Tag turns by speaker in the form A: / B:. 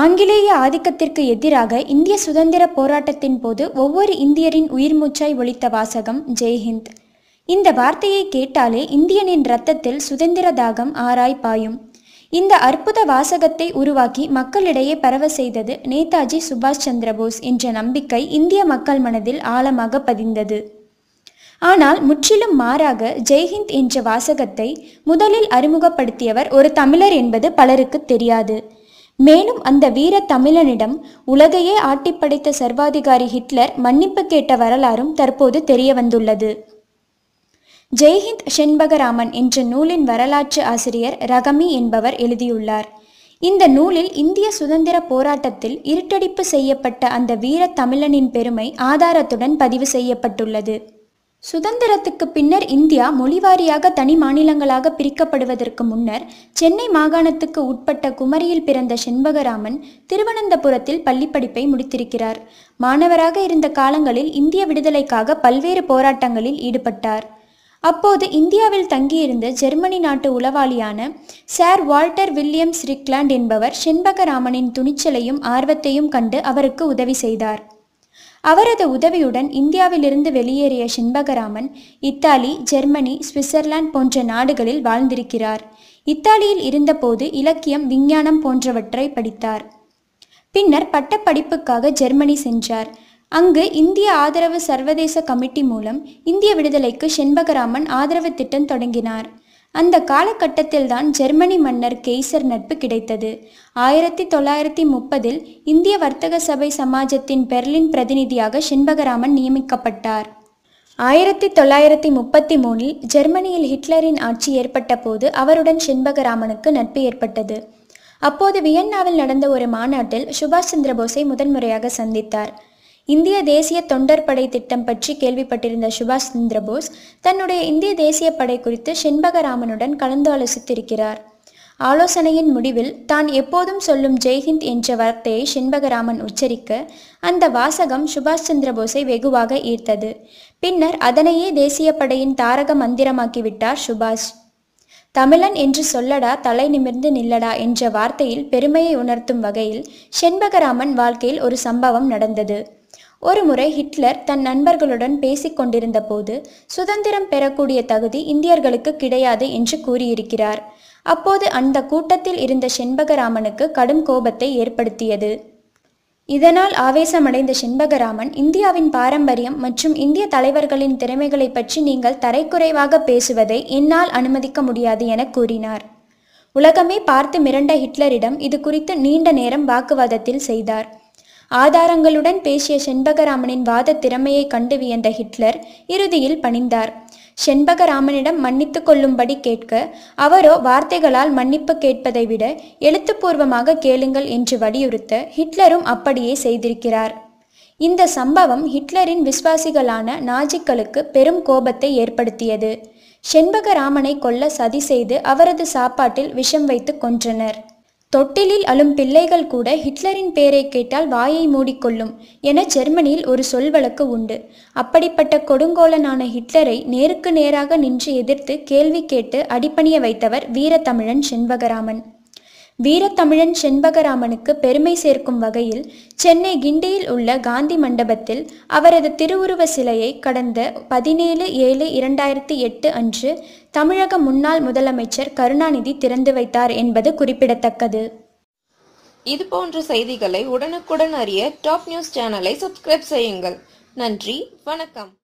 A: ஆங்கிலேய ஆதிக்கத்திற்கு எதிராக இந்திய சுதந்திர போராட்டத்தின் போது ஒவ்வொரு இந்தியரின் உயிர்மூச்சாய் ஒழித்த வாசகம் ஜெய்ஹிந்த். இந்த வார்த்தையை கேட்டாலே இந்தியனின் இரத்தத்தில் சுதந்திர தாகம் ஆராய் பாயும். இந்த அற்புத வாசகத்தை உருவாக்கி மக்களிடையே பரவ செய்தது நேதாஜி சுபாஷ் சந்திரபோஸ் என்ற நம்பிக்கை இந்திய மக்கள் மனதில் ஆழமாக பதிந்தது. ஆனால் முற்றிலும் மாறாக ஜெய்ஹிந்த் என்ற வாசகத்தை முதலில் அறிமுகப்படுத்தியவர் ஒரு தமிழர் என்பது பலருக்கு தெரியாது. மேலும் அந்த வீர தமிழனிடம் உலகையே ஆட்டிப்படைத்த சர்வாதிகாரி ஹிட்லர் மன்னிப்பு கேட்ட வரலாறும் தற்போது தெரிய வந்துள்ளது ஜெய்ஹிந்த் செண்பகராமன் என்ற நூலின் வரலாற்று ஆசிரியர் ரகமி என்பவர் எழுதியுள்ளார். இந்த நூலில் இந்திய சுதந்திர போராட்டத்தில் இருட்டடிப்பு செய்யப்பட்ட அந்த வீர தமிழனின் பெருமை ஆதாரத்துடன் பதிவு செய்யப்பட்டுள்ளது. சுதந்திரத்துக்கு பின்னர் இந்தியா மொழிவாரியாக தனி மாநிலங்களாக பிரிக்கப்படுவதற்கு முன்னர் சென்னை மாகாணத்துக்கு உட்பட்ட குமரியில் பிறந்த செண்பகராமன் திருவனந்தபுரத்தில் பள்ளிப்படிப்பை முடித்திருக்கிறார். மாணவராக இருந்த காலங்களில் இந்திய விடுதலைக்காக பல்வேறு போராட்டங்களில் ஈடுபட்டார். அப்போது இந்தியாவில் தங்கியிருந்த ஜெர்மனி நாட்டு உளவாளியான சார் வால்டர் வில்லியம்ஸ் ரிக்லாண்ட் என்பவர் செண்பகராமனின் துணிச்சலையும் ஆர்வத்தையும் கண்டு அவருக்கு உதவி செய்தார். அவரது உதவியுடன் இந்தியாவிலிருந்து வெளியேறிய செண்பகராமன் இத்தாலி ஜெர்மனி சுவிட்சர்லாந்து போன்ற நாடுகளில் வாழ்ந்திருக்கிறார். இத்தாலியில் இருந்தபோது இலக்கியம் விஞ்ஞானம் போன்றவற்றை படித்தார். பின்னர் பட்டப்படிப்புக்காக ஜெர்மனி சென்றார். அங்கு இந்திய ஆதரவு சர்வதேச கமிட்டி மூலம் இந்திய விடுதலைக்கு செண்பகராமன் ஆதரவு திட்டம் தொடங்கினார். அந்த காலகட்டத்தில்தான் ஜெர்மனி மன்னர் கெய்சர் நட்பு கிடைத்தது. ஆயிரத்தி தொள்ளாயிரத்தி முப்பதில் இந்திய வர்த்தக சபை சமாஜத்தின் பெர்லின் பிரதிநிதியாக செண்பகராமன் நியமிக்கப்பட்டார். ஆயிரத்தி தொள்ளாயிரத்தி முப்பத்தி மூணில் ஜெர்மனியில் ஹிட்லரின் ஆட்சி ஏற்பட்ட போது அவருடன் செண்பகராமனுக்கு நட்பு ஏற்பட்டது. அப்போது வியன்னாவில் நடந்த ஒரு மாநாட்டில் சுபாஷ் சந்திரபோஸை முதன்முறையாக சந்தித்தார். இந்திய தேசிய தொண்டர் படை திட்டம் பற்றி கேள்விப்பட்டிருந்த சுபாஷ் சந்திரபோஸ் தன்னுடைய இந்திய தேசிய படை குறித்து செண்பகராமனுடன் கலந்தாலோசித்திருக்கிறார் ஆலோசனையின் முடிவில் தான் எப்போதும் சொல்லும் ஜெய்ஹிந்த் என்ற வார்த்தையை செண்பகராமன் உச்சரிக்க அந்த வாசகம் சுபாஷ் சந்திரபோஸை வெகுவாக ஈர்த்தது. பின்னர் அதனையே தேசிய படையின் தாரக மந்திரமாக்கிவிட்டார் சுபாஷ். தமிழன் என்று சொல்லடா தலை நிமிர்ந்து நில்லடா என்ற வார்த்தையில் பெருமையை உணர்த்தும் வகையில் செண்பகராமன் வாழ்க்கையில் ஒரு சம்பவம் நடந்தது. ஒருமுறை ஹிட்லர் தன் நண்பர்களுடன் பேசிக்கொண்டிருந்த போது சுதந்திரம் பெறக்கூடிய தகுதி இந்தியர்களுக்கு கிடையாது என்று கூறியிருக்கிறார். அப்போது அந்த கூட்டத்தில் இருந்த செண்பகராமனுக்கு கடும் கோபத்தை ஏற்படுத்தியது. இதனால் ஆவேசமடைந்த செண்பகராமன் இந்தியாவின் பாரம்பரியம் மற்றும் இந்திய தலைவர்களின் திறமைகளை பற்றி நீங்கள் தரைக்குறைவாக பேசுவதை என்னால் அனுமதிக்க முடியாது என கூறினார். உலகமே பார்த்து மிரண்ட ஹிட்லரிடம் இது குறித்து நீண்ட நேரம் வாக்குவாதத்தில் செய்தார். ஆதாரங்களுடன் பேசிய செண்பகராமனின் வாத திறமையை கண்டு வியந்த ஹிட்லர் இறுதியில் பணிந்தார். செண்பகராமனிடம் மன்னித்து கொள்ளும்படி கேட்க அவரோ வார்த்தைகளால் மன்னிப்பு கேட்பதை விட எழுத்துப்பூர்வமாக கேளுங்கள் என்று வலியுறுத்த ஹிட்லரும் அப்படியே செய்திருக்கிறார். இந்த சம்பவம் ஹிட்லரின் விசுவாசிகளான நாஜிக்களுக்கு பெரும் கோபத்தை ஏற்படுத்தியது. செண்பகராமனை கொல்ல சதி செய்து அவரது சாப்பாட்டில் விஷம் வைத்து கொன்றனர். தொட்டிலில் அழும் பிள்ளைகள் கூட ஹிட்லரின் பெயரை கேட்டால் வாயை மூடிக்கொள்ளும் என ஜெர்மனியில் ஒரு சொல் வழக்கு உண்டு. அப்படிப்பட்ட கொடுங்கோலனான ஹிட்லரை நேருக்கு நேராக நின்று எதிர்த்து கேள்வி கேட்டு அடிப்பணிய வைத்தவர் வீரத்தமிழன் செண்பகராமன். வீரத்தமிழன் செண்பகராமனுக்கு பெருமை சேர்க்கும் வகையில் சென்னை கிண்டியில் உள்ள காந்தி மண்டபத்தில் அவரது திருவுருவ சிலையை கடந்த பதினேழு ஏழு இரண்டாயிரத்தி எட்டு அன்று தமிழக முன்னாள் முதலமைச்சர் கருணாநிதி திறந்து வைத்தார் என்பது குறிப்பிடத்தக்கது.
B: இது போன்ற செய்திகளை உடனுக்குடன் அறிய டாப் நியூஸ் சேனலை சப்ஸ்கிரைப் செய்யுங்கள். நன்றி வணக்கம்.